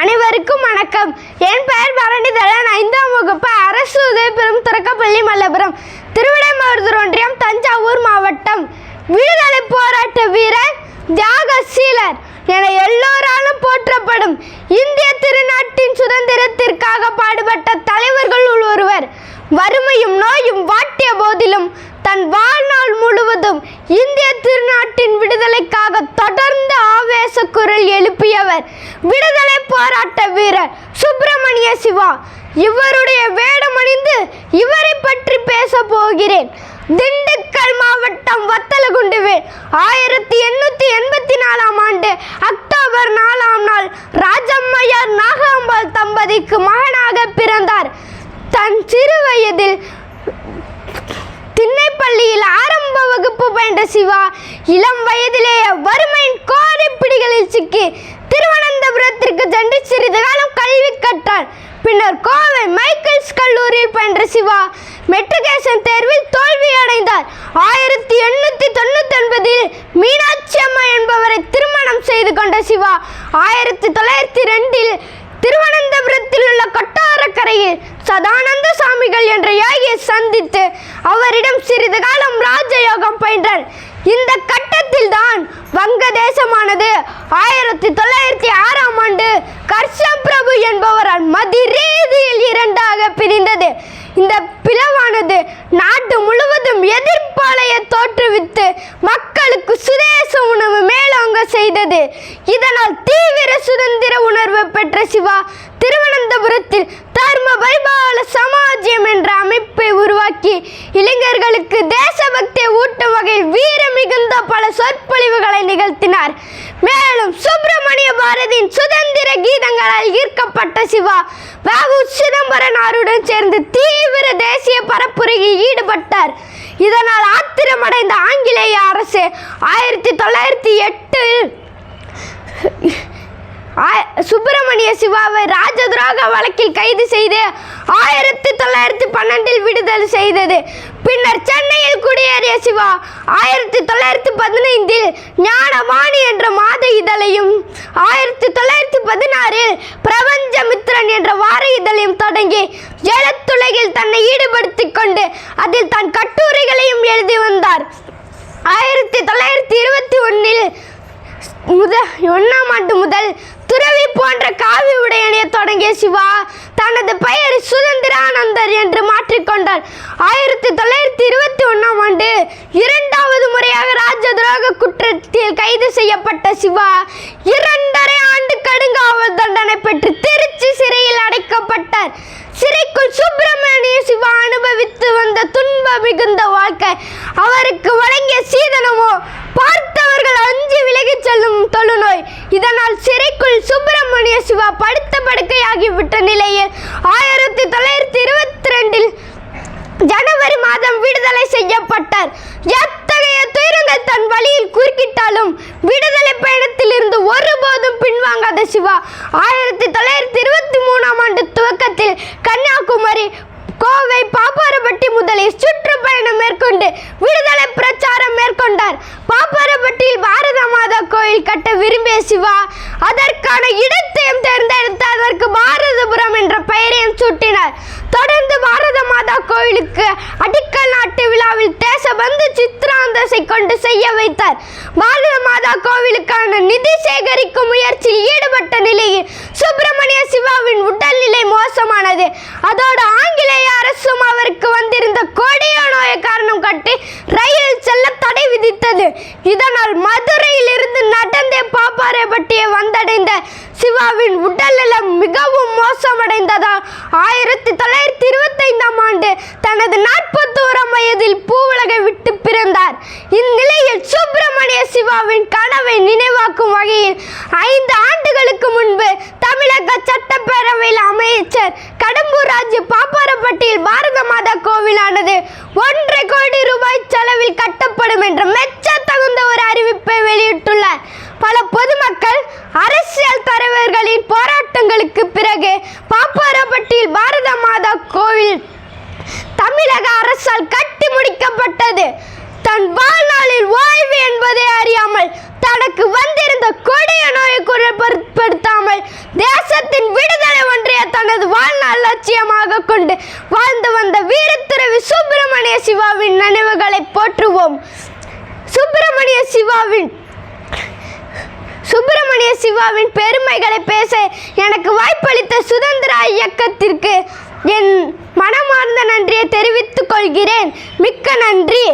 அனைவருக்கும் வணக்கம். என் பெயர் பரணிதரன் ஐந்தாம் வகுப்பு அரசு உதவிபெறும் தொடக்கப்பள்ளி மல்லபுரம் திருவிடைமருதூர் ஒன்றியம் தஞ்சாவூர் மாவட்டம். விடுதலை போராட்ட வீரர் தியாக சீலர் என எல்லோராலும் போற்றப்படும் இந்திய திருநாட்டின் சுதந்திரத்திற்காக பாடுபட்ட தலைவர்கள் ஒருவர். வறுமையும் நோயும் வாட்டிய போதிலும் தன் வாழ்நாள் முழுவதும் இந்திய திருநாட்டின் விடுதலைக்காக தொடர்ந்து ஆவேச குரல் எழுப்பியவர் விடுதலை போராட்ட வீரர் சுப்பிரமணிய சிவா. இவருடைய வேடமணிந்து இவரை பற்றி பேச போகிறேன். திண்டுக்கல் மாவட்டம் வத்தலகுண்டுவில். ஆயிரத்தி எண்ணூற்றி எண்பத்தி நாலாம் ஆண்டு அக்டோபர் நாலாம் நாள் ராஜம்மையார் நாகாம்பாள் தம்பதிக்கு மகனாக பிறந்தார். தன் சிறு வயதில் வகுப்பு பயின்ற சிவா இளம் வயதிலேயே வறுமையின் கோரி பிடிகளில் சிக்கி திருவனந்தபுரத்திற்கு சென்று சிறிது காலம் கல்வி கற்றார் பின்னர் கோவை மைக்கேல்ஸ் கல்லூரியில் பயின்ற சிவா மெட்ரிகேஷன் தேர்வில் தோல்வி அடைந்தார் ஆயிரத்தி எண்ணூற்றி தொண்ணூத்தி ஒன்பதில் மீனாட்சி அம்மா என்பவரை திருமணம் செய்து கொண்ட சிவா ஆயிரத்தி தொள்ளாயிரத்தி ரெண்டில் திருவனந்தபுரத்தில் உள்ள கொட்டாரக்கரையில் சதானந்த சாமிகள் என்ற யாகியை சந்தித்து அவரிடம் சிறிது காலம் ராஜயோகம் பயின்றார். இந்த கட்டத்தில் தான் வங்கதேசமானது ஆயிரத்தி தொள்ளாயிரத்தி ஆறாம் ஆண்டு கர்ஷம் பிரபு என்பவரால் மதிரீதியில் இரண்டாக பிரிந்தது. இந்த பிளவானது நாட்டு முழுவதும் எதிர்ப்பாளைய தோற்றுவித்து மக்களுக்கு சுதேச உணவு மேலோங்க செய்தது. இதனால் தீவிர சுதந்திர உணர்வு பெற்ற சிவா திருவனந்தபுரத்தில் தர்ம பரிபால சமாஜ்யம் என்ற அமைப்பை உருவாக்கி இளைஞர்களுக்கு தேசபக்தியை ஊட்டும் வகையில் வீர மிகுந்த பல சொற்பொழிவுகளை நிகழ்த்தினார். மேலும் சுப்பிரமணிய பாரதியின் சுதந்திர கீதங்களால் ஈர்க்கப்பட்ட சிவா வாவு சிதம்பரனாருடன் சேர்ந்து தீவிர தேசிய பரப்புரையில் ஈடுபட்டார். இதனால் ஆத்திரமடைந்த ஆங்கிலேய அரசு ஆயிரத்தி தொள்ளாயிரத்தி எட்டு சுப்பிரமணிய சிவாவை ராஜதுரோக வழக்கில் கைது செய்து ஆயிரத்தி தொள்ளாயிரத்தி பன்னெண்டில் விடுதலை செய்தது. பின்னர் சென்னையில் குடியேறிய சிவா ஆயிரத்தி தொள்ளாயிரத்தி பதினைந்தில் ஞானவாணி என்ற மாத இதழையும் ஆயிரத்தி தொள்ளாயிரத்தி பதினாறில் பிரபஞ்சமித்ரன் என்ற வார இதழையும் தொடங்கி எழுத்துலகில் தன்னை ஈடுபடுத்திக் கொண்டு அதில் தன் கட்டுரைகளையும் எழுதி வந்தார். ஆயிரத்தி தொள்ளாயிரத்தி இருபத்தி ஒன்றில் முத ஒன்றாம் ஆண்டு முதல் போன்ற காவி உடையணிய தொடங்கிய சிவா தனது பெயர் சுதந்திரானந்தர் என்று மாற்றிக்கொண்டார் ஆயிரத்தி தொள்ளாயிரத்தி இருபத்தி ஒன்றாம் ஆண்டு இரண்டாவது முறையாக ராஜ துரோக குற்றத்தில் கைது செய்யப்பட்ட சிவா இரண்டரை ஆண்டு கடுங்காவல் தண்டனை பெற்று திருச்சி சிறையில் அடைக்கப்பட்டார். சிறைக்குள் சுப்பிரமணிய சிவா அனுபவித்து வந்த துன்ப மிகுந்த வாழ்க்கை. அவருக்கு வழங்கிய சீதனமோ பார்த்தவர்கள் அஞ்சு விலகிச் செல்லும் தொழுநோய். இதனால் சிவா படுத்த படுக்கையாகிவிட்ட நிலையில் ஆயிரத்தி தொள்ளாயிரத்தி இருபத்தி ரெண்டில் ஜனவரி மாதம் விடுதலை செய்யப்பட்டார். எத்தகைய துயரங்கள் தன் வழியில் குறுக்கிட்டாலும் விடுதலை பயணத்தில் இருந்து ஒருபோதும் பின்வாங்காத சிவா ஆயிரத்தி தொள்ளாயிரத்தி இருபத்தி மூணாம் ஆண்டு துவக்கத்தில் கன்னியாகுமரி கோவை பாப்பாரப்பட்டி முதலில் சுற்றுப்பயணம் மேற்கொண்டு விடுதலை பிரச்சாரம் மேற்கொண்டார். பாப்பாரப்பட்டியில் பாரத மாதா கோயில் கட்ட விரும்பிய சிவா அதற்கான இடத்தையும் கோவிலுக்கு அடிக்கல் நாட்டு விழாவில் தேசபந்து சித்திராந்தசை கொண்டு செய்ய வைத்தார். பாரத மாதா கோவிலுக்கான நிதி சேகரிக்கும் முயற்சியில் ஈடுபட்ட நிலையில் சுப்பிரமணிய சிவாவின் உடல்நிலை மோசமானது. அதோடு ஆங்கிலேய அரசும் அவருக்கு வந்திருந்த கொடிய நோயை காரணம் காட்டி ரயிலில் செல்ல தடை விதித்தது. இதனால் மதுரையில் இருந்து நடந்தே பாப்பாறைப்பட்டியை வந்தடைந்த சிவாவின் உடல்நலம் மிகவும் மோசமடைந்ததால் ஆயிரத்தி தொள்ளாயிரத்தி இருபத்தைந்தாம் ஆண்டு தனது நாற்பத்தோராம் வயதில் பூவுலகை விட்டு பிறந்தார். இந்நிலையில் சுப்பிரமணிய சிவாவின் கனவை நினைவாக்கும் வகையில் ஐந்து ஆண்டுகளுக்கு முன்பு தமிழக சட்டப்பேரவையில் அமைச்சர் கடம்பூர் ராஜு பாப்பாரப்பட்டியில் பாரத மாதா கோவிலானது ஒன்றரை கோடி ரூபாய் செலவில் கட்டப்படும் என்ற மெச்ச தகுந்த ஒரு அறிவிப்பை வெளியிட்டுள்ளார். பல பொதுமக்கள் அவர்களின் போராட்டங்களுக்கு பிறகு பாப்பாரப்பட்டியில் பாரத மாதா கோவில் தமிழக அரசால் கட்டி முடிக்கப்பட்டது. தன் வாழ்நாளில் ஓய்வு என்பதை அறியாமல் தனக்கு வந்திருந்த கொடிய நோயை கூட தேசத்தின் விடுதலை ஒன்றிய தனது வாழ்நாள் லட்சியமாக கொண்டு வாழ்ந்து வந்த வீரத்துறவி சுப்பிரமணிய சிவாவின் நினைவுகளை போற்றுவோம். சுப்பிரமணிய சிவாவின் சுப்பிரமணிய சிவாவின் பெருமைகளை பேச எனக்கு வாய்ப்பளித்த சுதந்திர இயக்கத்திற்கு என் மனமார்ந்த நன்றியை தெரிவித்துக் கொள்கிறேன். மிக்க நன்றி.